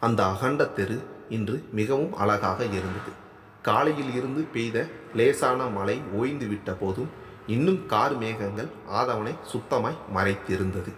அந்த அகண்ட தெரு இன்று மிகவும் அழகாக இருந்தது. காலையில் இருந்து பெய்த லேசான மழை ஓய்ந்து விட்ட போதும் இன்னும் கார் மேகங்கள் ஆதவனை சுத்தமாய் மறைத்திருந்தது.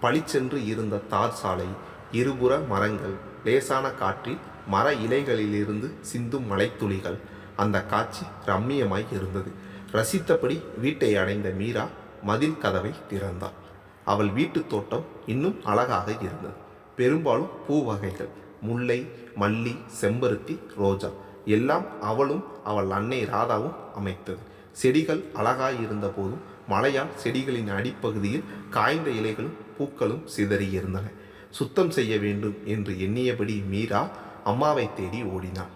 பளிச்சென்று இருந்த தார் சாலை இருபுற மரங்கள் லேசான காற்றில் மர இலைகளிலிருந்து சிந்தும் மலைத்துளிகள் அந்த காட்சி ரம்மியமாய் இருந்தது. ரசித்தபடி வீட்டை அடைந்த மீரா மதில் கதவை திறந்தாள். அவள் வீட்டுத் தோட்டம் இன்னும் அழகாக இருந்தது. பெரும்பாலும் பூ வகைகள். முல்லை மல்லி செம்பருத்தி ரோஜா. எல்லாம் அவளும் அவள் அன்னை ராதாவும் அமைத்தது. செடிகள் அழகாய் இருந்த போதும் மழையால் செடிகளின் அடிப்பகுதியில் காய்ந்த இலைகளும் பூக்களும் சிதறியிருந்தன சுத்தம் செய்ய வேண்டும் என்று எண்ணியபடி மீரா அம்மாவை தேடி ஓடினாள்.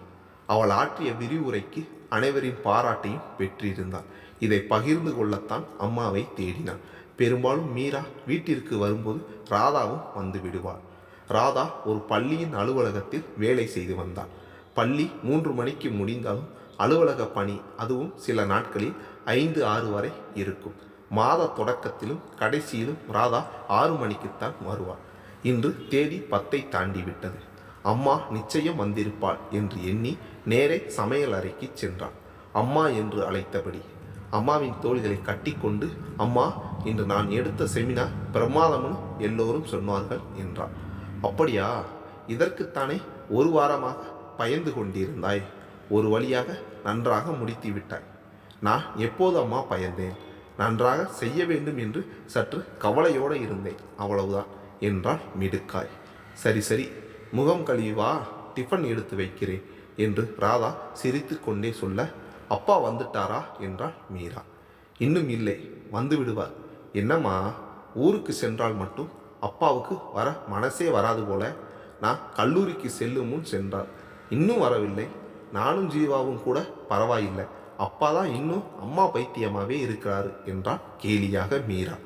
அவள் ஆற்றிய விரிவுரைக்கு அனைவரின் பாராட்டையும் பெற்றிருந்தாள். இதை பகிர்ந்து கொள்ளத்தான் அம்மாவை தேடினாள். பெரும்பாலும் மீரா வீட்டிற்கு வரும்போது ராதாவும் வந்து விடுவாள். ராதா ஒரு பள்ளியின் அலுவலகத்தில் வேலை செய்து வந்தாள். பள்ளி மூன்று மணிக்கு முடிந்தாலும் அலுவலக பணி அதுவும் சில நாட்களில் ஐந்து ஆறு வரை இருக்கும். மாத தொடக்கத்திலும் கடைசியிலும் ராதா ஆறு மணிக்குத்தான் வருவாள். இன்று தேதி பத்தை தாண்டி விட்டது அம்மா நிச்சயம் வந்திருப்பாள் என்று எண்ணி நேரே சமையல் அறைக்கு சென்றாள். அம்மா என்று அழைத்தபடி அம்மாவின் தோள்களை கட்டிக்கொண்டு அம்மா இன்று நான் எடுத்த செமினார் பிரமாதம்னு எல்லோரும் சொன்னார்கள் என்றாள். அப்படியா? இதற்குத்தானே ஒரு வாரமாக பயந்து கொண்டிருந்தாய். ஒரு வழியாக நன்றாக முடித்து விட்டாய். நான் எப்போது அம்மா பயந்தேன்? நன்றாக செய்ய வேண்டும் என்று சற்று கவலையோடு இருந்தேன். அவ்வளவுதான் என்றாள் மிடுக்காய். சரி சரி முகம் கழிவா வா டிஃபன் எடுத்து வைக்கிறேன் என்று ராதா சிரித்து கொண்டே சொல்ல அப்பா வந்துட்டாரா? என்றாள் மீரா. இன்னும் இல்லை வந்து விடுவார். என்னம்மா ஊருக்கு சென்றால் மட்டும் அப்பாவுக்கு வர மனசே வராது போல. நான் கல்லூரிக்கு செல்லும் முன் சென்றார் இன்னும் வரவில்லை. நானும் ஜீவாவும் கூட பரவாயில்லை. அப்பா தான் இன்னும் அம்மா பைத்தியமாகவே இருக்கிறாரு என்றால் கேலியாக மீரா.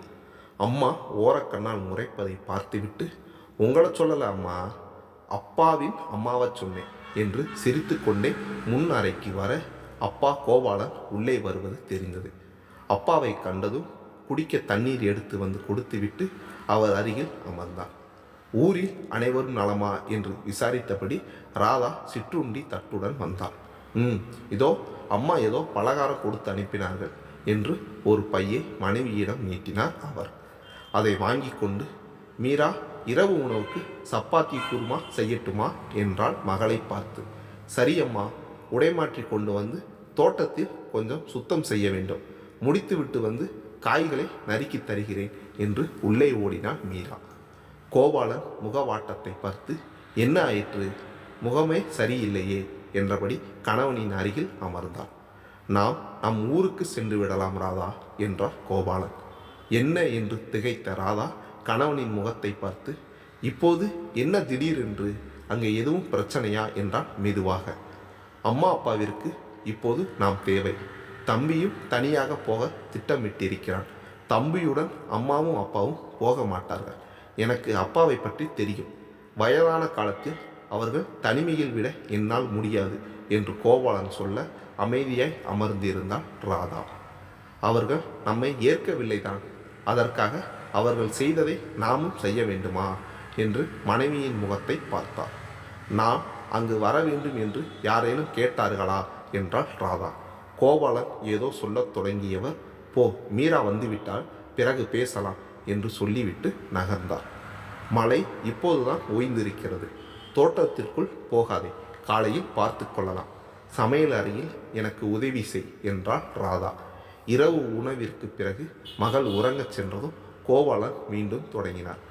அம்மா ஓரக்கண்ணால் முறைப்பதை பார்த்துவிட்டு உங்களை சொல்லலை அம்மா. அப்பாவின் அம்மாவை சொன்னேன் என்று சிரித்துக்கொண்டே முன் அறைக்கு வர அப்பா கோபாலன் உள்ளே வருவது தெரிந்தது. அப்பாவை கண்டதும் குடிக்க தண்ணீர் எடுத்து வந்து கொடுத்துவிட்டு அவர் அருகில் அமர்ந்தார். ஊரில் அனைவரும் நலமா என்று விசாரித்தபடி ராதா சிற்றுண்டி தட்டுடன் வந்தாள் ம் இதோ அம்மா ஏதோ பலகாரம் கொடுத்து அனுப்பினார்கள் என்று ஒரு பையை மனைவியிடம் நீட்டினார் அவர். அதை வாங்கி கொண்டு மீரா இரவு உணவுக்கு சப்பாத்தி குருமா செய்யட்டுமா? என்றாள் மகளை பார்த்து. சரியம்மா உடைமாற்றி கொண்டு வந்து தோட்டத்தில் கொஞ்சம் சுத்தம் செய்ய வேண்டும். முடித்துவிட்டு வந்து காய்களை நறுக்கி தருகிறேன் என்று உள்ளே ஓடினாள் மீரா. கோபாலன் முகவாட்டத்தை பார்த்து என்ன ஆயிற்று? முகமே சரியில்லையே என்றபடி கணவனின் அருகில் அமர்ந்தாள். நாம் நம் ஊருக்கு சென்று விடலாம் ராதா என்றார் கோபாலன். என்ன? என்று திகைத்த ராதா கணவனின் முகத்தை பார்த்து இப்போது என்ன திடீரென்று அங்கே எதுவும் பிரச்சனையா? என்றான் மெதுவாக. அம்மா அப்பாவிற்கு இப்போது நாம் தேவை. தம்பியும் தனியாக போக திட்டமிட்டிருக்கிறான். தம்பியுடன் அம்மாவும் அப்பாவும் போக மாட்டார்கள். எனக்கு அப்பாவை பற்றி தெரியும். வயதான காலத்தில் அவர்கள் தனிமையில் விட என்னால் முடியாது என்று கோபாலன் சொல்ல அமைதியாய் அமர்ந்திருந்தாள் ராதா. அவர்கள் நம்மை ஏற்கவில்லைதான். அதற்காக அவர்கள் செய்ததை நாமும் செய்ய வேண்டுமா? என்று மனைவியின் முகத்தை பார்த்தார். நாம் அங்கு வர வேண்டும் என்று யாரேனும் கேட்டார்களா? என்றாள் ராதா. கோபாலன் ஏதோ சொல்லத் தொடங்கியவர் போ மீரா வந்துவிட்டால் பிறகு பேசலாம் என்று சொல்லிவிட்டு நகர்ந்தார். மழை இப்போதுதான் ஓய்ந்திருக்கிறது. தோட்டத்திற்குள் போகாதே காலையில் பார்த்து கொள்ளலாம். சமையல் அறையில் எனக்கு உதவி செய் என்றாள் ராதா. இரவு உணவிற்கு பிறகு மகள் உறங்கச் சென்றதும் கோபாலன் மீண்டும் தொடங்கினார்.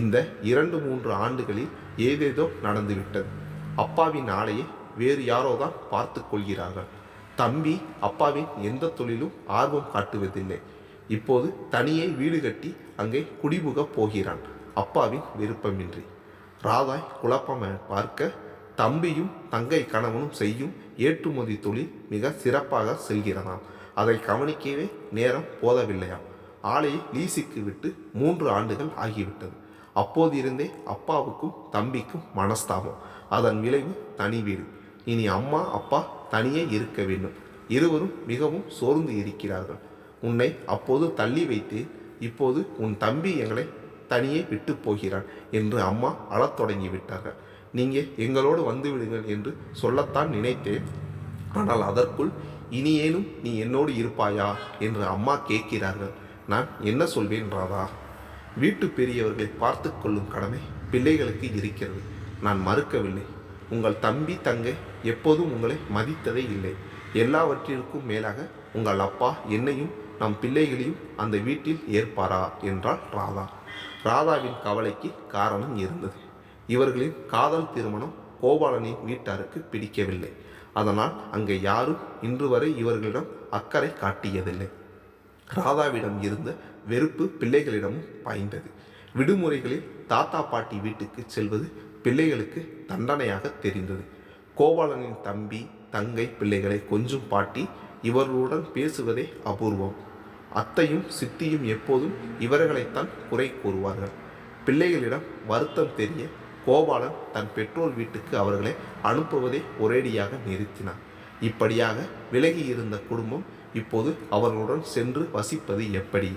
இந்த இரண்டு மூன்று ஆண்டுகளில் ஏதேதோ நடந்துவிட்டது. அப்பாவின் ஆலையை வேறு யாரோ தான் பார்த்து கொள்கிறார்கள். தம்பி அப்பாவின் எந்த தொழிலும் ஆர்வம் காட்டுவதில்லை. இப்போது தனியே வீடு கட்டி அங்கே குடிபுகப் போகிறான். அப்பாவின் விருப்பமின்றி. ராதாய் குழப்பம் பார்க்க தம்பியும் தங்கை கணவனும் செய்யும் ஏற்றுமதி தொழில் மிக சிறப்பாக செல்கிறதாம். அதை கவனிக்கவே நேரம் போதவில்லையாம் ஆலையை லீசிக்கு விட்டு மூன்று ஆண்டுகள் ஆகிவிட்டது. அப்போதிருந்தே அப்பாவுக்கும் தம்பிக்கும் மனஸ்தாபம். அதன் விளைவு தனி வீடு. இனி அம்மா அப்பா தனியே இருக்க வேண்டும். இருவரும் மிகவும் சோர்ந்து இருக்கிறார்கள். உன்னை அப்போது தள்ளி வைத்து இப்போது உன் தம்பி எங்களை தனியே விட்டு போகிறான் என்று அம்மா அழத் தொடங்கிவிட்டார்கள் நீங்கள் எங்களோடு வந்து விடுங்கள் என்று சொல்லத்தான் நினைத்தேன். ஆனால் அதற்குள் இனியேனும் நீ என்னோடு இருப்பாயா என்று அம்மா கேட்கிறார்கள். நான் என்ன சொல்வேன் ராதா? வீட்டு பெரியவர்களை பார்த்து கொள்ளும் கடமை பிள்ளைகளுக்கு இருக்கிறது. நான் மறுக்கவில்லை. உங்கள் தம்பி தங்கை எப்போதும் உங்களை மதித்ததே இல்லை. எல்லாவற்றிற்கும் மேலாக உங்கள் அப்பா என்னையும் நம் பிள்ளைகளையும் அந்த வீட்டில் ஏற்பாரா? என்றாள் ராதா. ராதாவின் கவலைக்கு காரணம் இருந்தது. இவர்களின் காதல் திருமணம் கோபாலனின் வீட்டாருக்கு பிடிக்கவில்லை. அதனால் அங்கே யாரும் இன்று வரை இவர்களிடம் அக்கறை காட்டியதில்லை. ராதாவிடம் இருந்த வெறுப்பு பிள்ளைகளிடமும் பாய்ந்தது. விடுமுறைகளில் தாத்தா பாட்டி வீட்டுக்கு செல்வது பிள்ளைகளுக்கு தண்டனையாக தெரிந்தது. கோபாலனின் தம்பி தங்கை பிள்ளைகளை கொஞ்சம் பாட்டி இவர்களுடன் பேசுவதே அபூர்வம். அத்தையும் சித்தியும் எப்போதும் இவர்களைத்தான் குறை கூறுவார்கள். பிள்ளைகளிடம் வருத்தம் தெரிய கோபாலன் தன் பெற்றோர் வீட்டுக்கு அவர்களை அனுப்புவதை ஒரேடியாக நிறுத்தினான். இப்படியாக விலகி இருந்த குடும்பம் இப்போது அவர்களுடன் சென்று வசிப்பது எப்படி?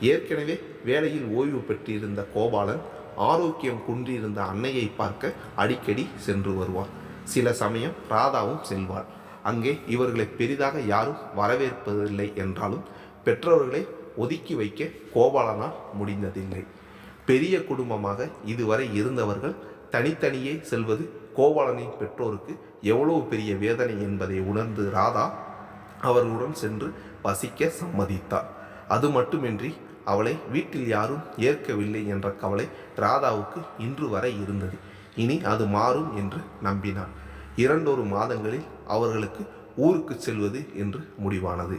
ஏற்கனவே வேலையில் ஓய்வு பெற்றிருந்த கோபாலன் ஆரோக்கியம் குன்றியிருந்த அன்னையை பார்க்க அடிக்கடி சென்று வருவார் சில சமயம் ராதாவும் செல்வாள். அங்கே இவர்களை பெரிதாக யாரும் வரவேற்பதில்லை என்றாலும் பெற்றவர்களை ஒதுக்கி வைக்க கோபாலனால் முடிந்ததில்லை. பெரிய குடும்பமாக இதுவரை இருந்தவர்கள் தனித்தனியே செல்வது கோபாலனின் பெற்றோருக்கு எவ்வளவு பெரிய வேதனை என்பதை உணர்ந்து ராதா அவர்களுடன் சென்று வசிக்க சம்மதித்தார் அது மட்டுமின்றி அவளை வீட்டில் யாரும் ஏற்கவில்லை என்ற கவலை ராதாவுக்கு இன்று வரை இருந்தது. இனி அது மாறும் என்று நம்பினான் இரண்டொரு மாதங்களில் அவர்களுக்கு ஊருக்கு செல்வது என்று முடிவானது.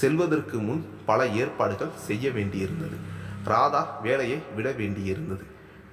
செல்வதற்கு முன் பல ஏற்பாடுகள் செய்ய வேண்டியிருந்தது. ராதா வேலையை விட வேண்டியிருந்தது.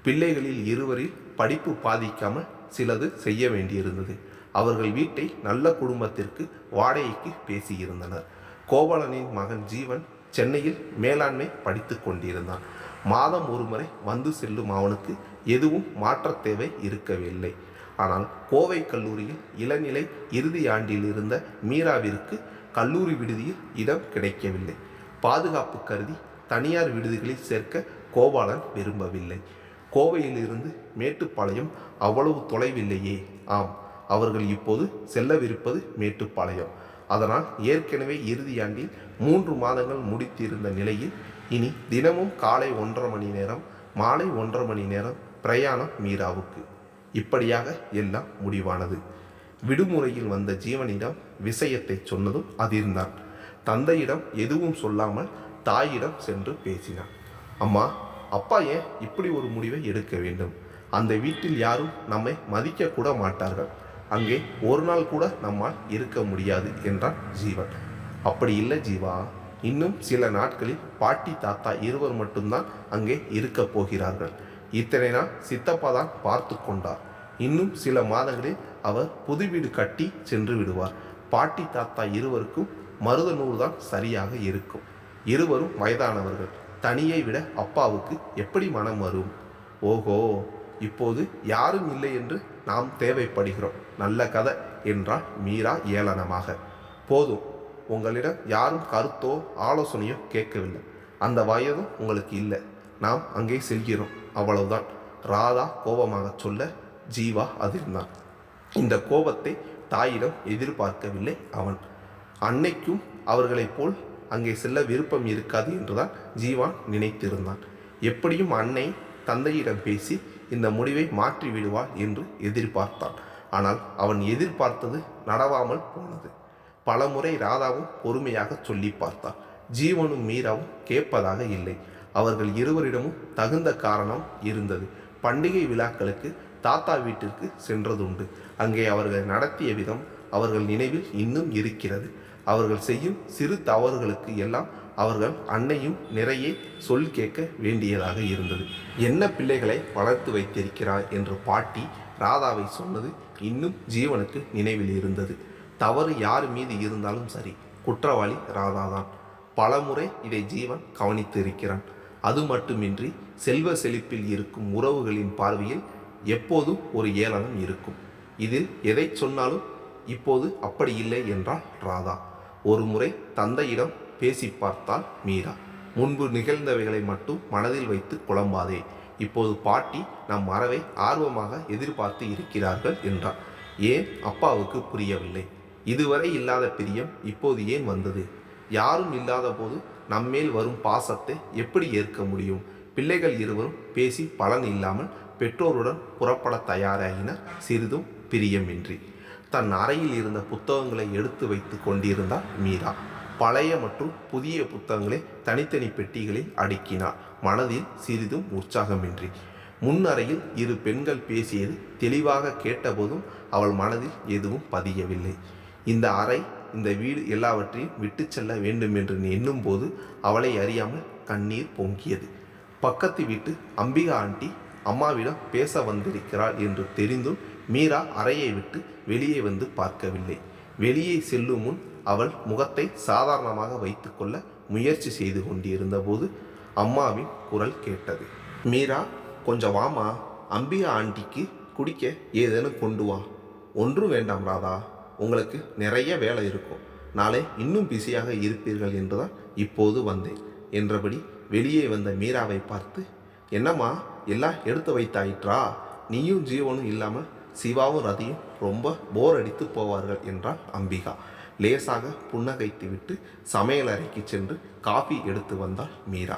பிள்ளைகளில் இருவரில் படிப்பு பாதிக்காமல் சிலது செய்ய வேண்டியிருந்தது. அவர்கள் வீட்டை நல்ல குடும்பத்திற்கு வாடகைக்கு பேசியிருந்தனர். கோபாலனின் மகன் ஜீவன் சென்னையில் மேலாண்மை படித்து கொண்டிருந்தான். மாதம் ஒருமுறை வந்து செல்லும் அவனுக்கு எதுவும் மாற்றத் தேவை இருக்கவில்லை. ஆனால் கோவை கல்லூரியில் இளநிலை இறுதி ஆண்டில் இருந்த மீராவிற்கு கல்லூரி விடுதியில் இடம் கிடைக்கவில்லை. பாதுகாப்பு கருதி தனியார் விடுதிகளில் சேர்க்க கோபாலன் விரும்பவில்லை. கோவையிலிருந்து மேட்டுப்பாளையம் அவ்வளவு தொலைவில்லையே. ஆம் அவர்கள் இப்போது செல்லவிருப்பது மேட்டுப்பாளையம். அதனால் ஏற்கனவே இறுதியாண்டில் மூன்று மாதங்கள் முடித்திருந்த நிலையில் இனி தினமும் காலை ஒன்றரை மணி நேரம் மாலை ஒன்றரை மணி நேரம் பிரயாணம் மீராவுக்கு. இப்படியாக எல்லாம் முடிவானது. விடுமுறையில் வந்த ஜீவனிடம் விஷயத்தை சொன்னதும் அதிர்ந்தான். தந்தையிடம் எதுவும் சொல்லாமல் தாயிடம் சென்று பேசினான். அம்மா அப்பா ஏன் இப்படி ஒரு முடிவை எடுக்க வேண்டும்? அந்த வீட்டில் யாரும் நம்மை மதிக்க கூட மாட்டார்கள். அங்கே ஒரு நாள் கூட நம்மால் இருக்க முடியாது என்றான் ஜீவன். அப்படி இல்லை ஜீவா இன்னும் சில நாட்களில் பாட்டி தாத்தா இருவர் மட்டும்தான் அங்கே இருக்கப் போகிறார்கள். இத்தனை நாள் சித்தப்பா தான் பார்த்து கொண்டார். இன்னும் சில மாதங்களில் அவர் புது வீடு கட்டி சென்று விடுவார். பாட்டி தாத்தா இருவருக்கும் மருதநூறு தான் சரியாக இருக்கும். இருவரும் வயதானவர்கள். தனியை விட அப்பாவுக்கு எப்படி மனம் வரும்? ஓஹோ இப்போது யாரும் இல்லை என்று நாம் தேவைப்படுகிறோம். நல்ல கதை என்றால் மீரா ஏளனமாக. போதும் உங்களிடம் யாரும் கருத்தோ ஆலோசனையோ கேட்கவில்லை. அந்த வயதும் உங்களுக்கு இல்லை. நாம் அங்கே செல்கிறோம். அவ்வளவுதான். ராதா கோபமாக சொல்ல ஜீவா அதிர்ந்தான் இந்த கோபத்தை தாயிடம் எதிர்பார்க்கவில்லை அவன். அன்னைக்கும் அவர்களைப் போல் அங்கே செல்ல விருப்பம் இருக்காது என்றுதான் ஜீவான் நினைத்திருந்தான். எப்படியும் அன்னை தந்தையிடம் பேசி இந்த முடிவை மாற்றி விடுவாள் என்று எதிர்பார்த்தான். ஆனால் அவன் எதிர்பார்த்தது நடவாமல் போனது. பலமுறை ராதாவும் பொறுமையாக சொல்லி பார்த்தாள். ஜீவனும் மீராவும் கேட்பதாக இல்லை. அவர்கள் இருவரிடமும் தகுந்த காரணம் இருந்தது. பண்டிகை விழாக்களுக்கு தாத்தா வீட்டிற்கு சென்றதுண்டு. அங்கே அவர்கள் நடத்திய விதம் அவர்கள் நினைவில் இன்னும் இருக்கிறது. அவர்கள் செய்யும் சிறு தவறுகளுக்கு எல்லாம் அவர்கள் அன்னையும் நிறைய சொல் கேட்க வேண்டியதாக இருந்தது. என்ன பிள்ளைகளை வளர்த்து வைத்திருக்கிறார் என்று பாட்டி ராதாவை சொன்னது இன்னும் ஜீவனுக்கு நினைவில் இருந்தது. தவறு யார் மீது இருந்தாலும் சரி குற்றவாளி ராதாதான். பலமுறை இதை ஜீவன் கவனித்து இருக்கிறான் அது மட்டுமின்றி செல்வ செழிப்பில் இருக்கும் உறவுகளின் பார்வையில் எப்போதும் ஒரு ஏளனம் இருக்கும். இதில் எதை சொன்னாலும் இப்போது அப்படி இல்லை என்றால் ராதா. ஒரு முறை தந்தையிடம் பேசி பார்த்தால் மீரா. முன்பு நிகழ்ந்தவைகளை மட்டும் மனதில் வைத்து குழம்பாதே. இப்போது பாட்டி நம் மறவை ஆர்வமாக எதிர்பார்த்து இருக்கிறார்கள் என்றார். ஏன்? அப்பாவுக்கு புரியவில்லை. இதுவரை இல்லாத பிரியம் இப்போது ஏன் வந்தது? யாரும் இல்லாத போது நம்மேல் வரும் பாசத்தை எப்படி ஏற்க முடியும்? பிள்ளைகள் இருவரும் பேசி பலன் இல்லாமல் பெற்றோருடன் புறப்பட தயாராகினர் சிறிதும் பிரியமின்றி. தன் அறையில் இருந்த புத்தகங்களை எடுத்து வைத்து கொண்டிருந்தார் மீரா. பழைய மற்றும் புதிய புத்தகங்களை தனித்தனி பெட்டிகளில் அடுக்கினார். மனதில் சிறிதும் உற்சாகமின்றி. முன்னறையில் இரு பெண்கள் பேசியது தெளிவாக கேட்டபோதும் அவள் மனதில் எதுவும் பதியவில்லை. இந்த அறை இந்த வீடு எல்லாவற்றையும் விட்டு செல்ல வேண்டும் என்று எண்ணும் போது அவளை அறியாமல் கண்ணீர் பொங்கியது. பக்கத்து வீட்டு அம்பிகா ஆண்டி அம்மாவிடம் பேச வந்திருக்கிறாள் என்று தெரிந்தும் மீரா அறையை விட்டு வெளியே வந்து பார்க்கவில்லை. வெளியே செல்லும் முன் அவள் முகத்தை சாதாரணமாக வைத்துக்கொள்ள முயற்சி செய்து கொண்டிருந்த போது அம்மாவின் குரல் கேட்டது. மீரா கொஞ்சம் வாமா அம்பிகா ஆண்டிக்கு குடிக்க ஏதேனும் கொண்டு வா. ஒன்றும் வேண்டாம் ராதா. உங்களுக்கு நிறைய வேலை இருக்கும். நாளை இன்னும் பிஸியாக இருப்பீர்கள் என்றுதான் இப்போது வந்தேன் என்றபடி வெளியே வந்த மீராவை பார்த்து என்னம்மா எல்லாம் எடுத்து வைத்தாயிற்றா? நீயும் ஜீவனும் இல்லாமல் சிவாவும் ரதியும் ரொம்ப போர் அடித்து போவார்கள் என்றாள் அம்பிகா. லேசாக புன்னகைத்து விட்டு சமையலறைக்கு சென்று காஃபி எடுத்து வந்தாள் மீரா.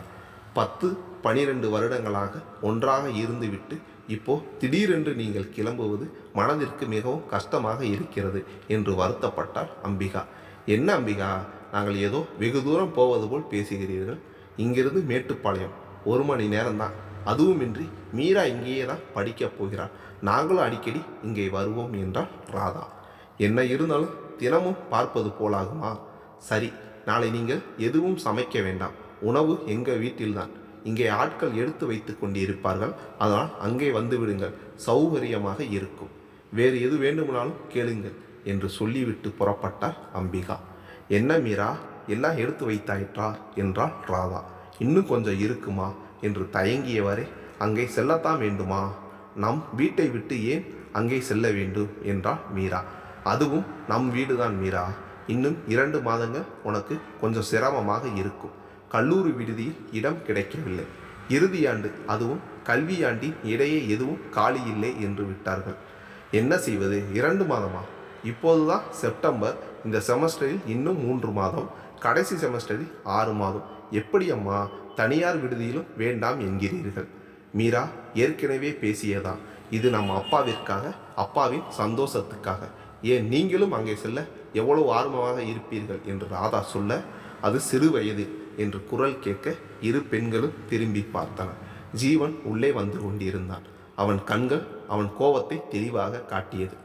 பத்து பனிரெண்டு வருடங்களாக ஒன்றாக இருந்துவிட்டு இப்போ திடீரென்று நீங்கள் கிளம்புவது மனதிற்கு மிகவும் கஷ்டமாக இருக்கிறது என்று வருத்தப்பட்டாள் அம்பிகா. என்ன அம்பிகா? நாங்கள் ஏதோ வெகு தூரம் போவது போல் பேசுகிறீர்கள். இங்கிருந்து மேட்டுப்பாளையம். ஒரு மணி நேரம்தான். அதுவுமின்றி மீரா இங்கேயே தான் படிக்கப் போகிறாள். நாங்களும் அடிக்கடி இங்கே வருவோம் என்றால் ராதா. என்ன இருந்தாலும் தினமும் பார்ப்பது போலாகுமா? சரி நாளை நீங்கள் எதுவும் சமைக்க வேண்டாம். உணவு எங்கள் வீட்டில்தான். இங்கே ஆட்கள் எடுத்து வைத்து கொண்டிருப்பார்கள். அதனால் அங்கே வந்து விடுங்கள். சௌகரியமாக இருக்கும். வேறு எது வேண்டுமானாலும் கேளுங்கள் என்று சொல்லிவிட்டு புறப்பட்டார் அம்பிகா. என்ன மீரா எல்லாம் எடுத்து வைத்தாயிற்றா? என்றாள் ராதா. இன்னும் கொஞ்சம் இருக்குமா? என்று தயங்கியவரே அங்கே செல்லத்தான் வேண்டுமா? நம் வீட்டை விட்டு ஏன் அங்கே செல்ல வேண்டும்? என்றாள் மீரா. அதுவும் நம் வீடு தான் மீரா. இன்னும் இரண்டு மாதங்கள் உனக்கு கொஞ்சம் சிரமமாக இருக்கும். கல்லூரி விடுதியில் இடம் கிடைக்கவில்லை. இறுதியாண்டு அதுவும் கல்வியாண்டின் இடையே எதுவும் காலி இல்லை என்று விட்டார்கள். என்ன செய்வது? இரண்டு மாதமா? இப்போதுதான் செப்டம்பர். இந்த செமஸ்டரில் இன்னும் மூன்று மாதம். கடைசி செமஸ்டரில் ஆறு மாதம். எப்படி அம்மா தனியார் விடுதியிலும் வேண்டாம் என்கிறீர்கள். மீரா ஏற்கனவே பேசியதா? இது நம் அப்பாவிற்காக அப்பாவின் சந்தோஷத்துக்காக. ஏன் நீங்களும் அங்கே செல்ல எவ்வளவு ஆர்வமாக இருப்பீர்கள் என்று ராதா சொல்ல அது சிறு வயது என்று குரல் கேட்க இரு பெண்களும் திரும்பி பார்த்தன. ஜீவன் உள்ளே வந்து கொண்டிருந்தான். அவன் கண்கள் அவன் கோபத்தை தெளிவாக காட்டியது.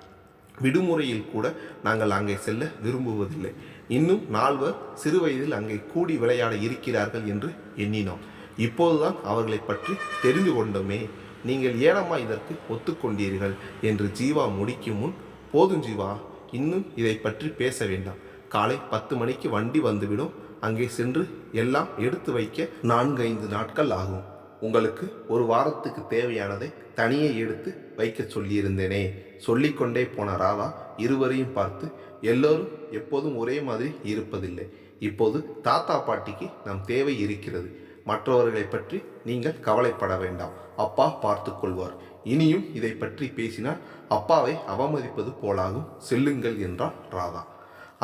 விடுமுறையில் கூட நாங்கள் அங்கே செல்ல விரும்புவதில்லை. இன்னும் நால்வர் சிறுவயதில் அங்கே கூடி விளையாட இருக்கிறார்கள் என்று எண்ணினோம். இப்போதுதான் அவர்களை பற்றி தெரிந்து கொண்டோமே. நீங்கள் ஏனம்மா இதற்கு ஒத்துக்கொண்டீர்கள்? என்று ஜீவா முடிக்கும் முன் போதும் ஜீவா இன்னும் இதை பற்றி பேச வேண்டாம். காலை பத்து மணிக்கு வண்டி வந்துவிடும். அங்கே சென்று எல்லாம் எடுத்து வைக்க நான்கு ஐந்து நாட்கள் ஆகும். உங்களுக்கு ஒரு வாரத்துக்கு தேவையானதை தனியே எடுத்து வைக்க சொல்லியிருந்தேனே. சொல்லிக்கொண்டே போன ராதா இருவரையும் பார்த்து எல்லோரும் எப்போதும் ஒரே மாதிரி இருப்பதில்லை. இப்போது தாத்தா பாட்டிக்கு நம் தேவை இருக்கிறது. மற்றவர்களை பற்றி நீங்கள் கவலைப்பட வேண்டாம். அப்பா பார்த்து கொள்வார். இனியும் இதை பற்றி பேசினால் அப்பாவை அவமதிப்பது போலாகும். செல்லுங்கள் என்றாள் ராதா.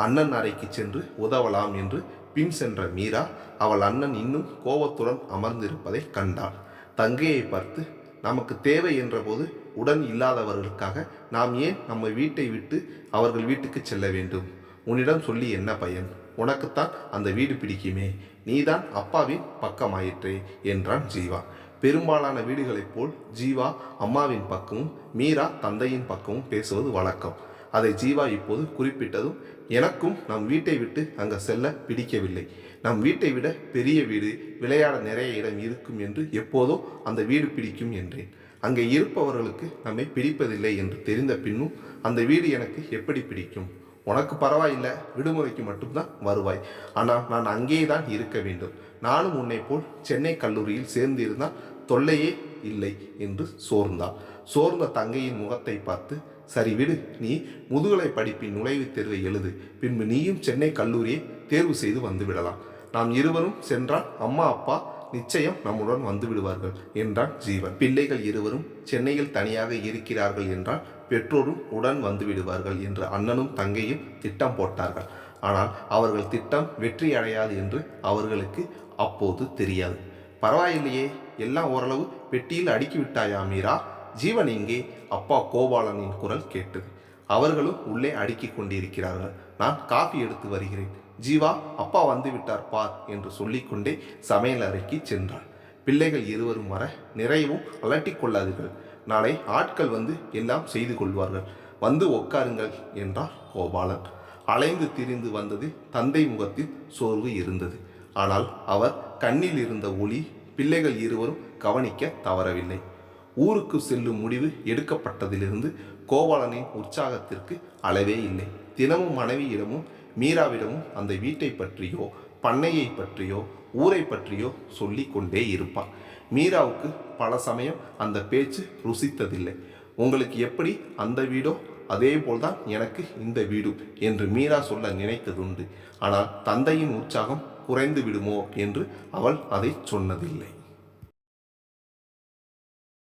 அண்ணன் அறைக்கு சென்று உதவலாம் என்று பின் சென்ற மீரா அவள் அண்ணன் இன்னும் கோபத்துடன் அமர்ந்திருப்பதை கண்டாள். தங்கையை பார்த்து நமக்கு தேவை என்றபோது உடன் இல்லாதவர்களுக்காக நாம் ஏன் நம்ம வீட்டை விட்டு அவர்கள் வீட்டுக்கு செல்ல வேண்டும்? உன்னிடம் சொல்லி என்ன பயன்? உனக்குத்தான் அந்த வீடு பிடிக்குமே. நீதான் அப்பாவின் பக்கமாயிற்றே என்றான் ஜீவா. பெரும்பாலான வீடுகளைப் போல் ஜீவா அம்மாவின் பக்கமும் மீரா தந்தையின் பக்கமும் பேசுவது வழக்கம். அதை ஜீவா இப்போது குறிப்பிட்டதும் எனக்கும் நம் வீட்டை விட்டு அங்கே செல்ல பிடிக்கவில்லை. நம் வீட்டை விட பெரிய வீடு விளையாட நிறைய இடம் இருக்கும் என்று எப்போதோ அந்த வீடு பிடிக்கும் என்றேன். அங்கே இருப்பவர்களுக்கு நம்மை பிடிப்பதில்லை என்று தெரிந்த பின்னும் அந்த வீடு எனக்கு எப்படி பிடிக்கும்? உனக்கு பரவாயில்லை விடுமுறைக்கு மட்டும்தான் வருவாய். ஆனால் நான் அங்கேயே தான் இருக்க வேண்டும். நானும் உன்னை போல் சென்னை கல்லூரியில் சேர்ந்து இருந்தால் தொல்லையே இல்லை என்று சோர்ந்தாள் சோர்ந்த தங்கையின் முகத்தை பார்த்து சரி விடு நீ முதுகலை படிப்பின் நுழைவுத் தேர்வை எழுது. பின்பு நீயும் சென்னை கல்லூரியை தேர்வு செய்து வந்துவிடலாம் நாம் இருவரும் சென்றால் அம்மா அப்பா நிச்சயம் நம்முடன் வந்து விடுவார்கள் என்றான் ஜீவன். பிள்ளைகள் இருவரும் சென்னையில் தனியாக இருக்கிறார்கள் என்றால் பெற்றோரும் உடன் வந்துவிடுவார்கள் என்று அண்ணனும் தங்கையும் திட்டம் போட்டார்கள். ஆனால் அவர்கள் திட்டம் வெற்றி அடையாது என்று அவர்களுக்கு அப்போது தெரியாது. பரவாயில்லையே எல்லாம் ஓரளவு பெட்டியில் அடுக்கி விட்டாயா மீரா? ஜீவன் இங்கே அப்பா கோபாலனின் குரல் கேட்டது. அவர்களும் உள்ளே அடுக்கிக் கொண்டிருக்கிறார்கள். நான் காஃபி எடுத்து வருகிறேன். ஜீவா அப்பா வந்து விட்டார் பார் என்று சொல்லிக்கொண்டே சமையல் அறைக்கு சென்றாள். பிள்ளைகள் இருவரும் வர நிறையவும் அலட்டிக் கொள்ளாதீர்கள். நாளை ஆட்கள் வந்து எல்லாம் செய்து கொள்வார்கள். வந்து உட்காருங்கள் என்றார் கோபாலன். அலைந்து திரிந்து வந்தது தந்தை முகத்தில் சோர்வு இருந்தது. ஆனால் அவர் கண்ணில் இருந்த ஒளி பிள்ளைகள் இருவரும் கவனிக்க தவறவில்லை. ஊருக்கு செல்லும் முடிவு எடுக்கப்பட்டதிலிருந்து கோபாலனின் உற்சாகத்திற்கு அளவே இல்லை. தினமும் மனைவியிடமும் மீராவிடமும் அந்த வீட்டை பற்றியோ பண்ணையை பற்றியோ ஊரை பற்றியோ சொல்லி கொண்டே இருப்பார். மீராவுக்கு பல சமயம் அந்த பேச்சு ருசித்ததில்லை. உங்களுக்கு எப்படி அந்த வீடோ? அதே போல்தான் எனக்கு இந்த வீடு என்று மீரா சொல்ல நினைத்ததுண்டு. ஆனால் தந்தையின் உற்சாகம் குறைந்து விடுமோ என்று அவள் அதை சொன்னதில்லை.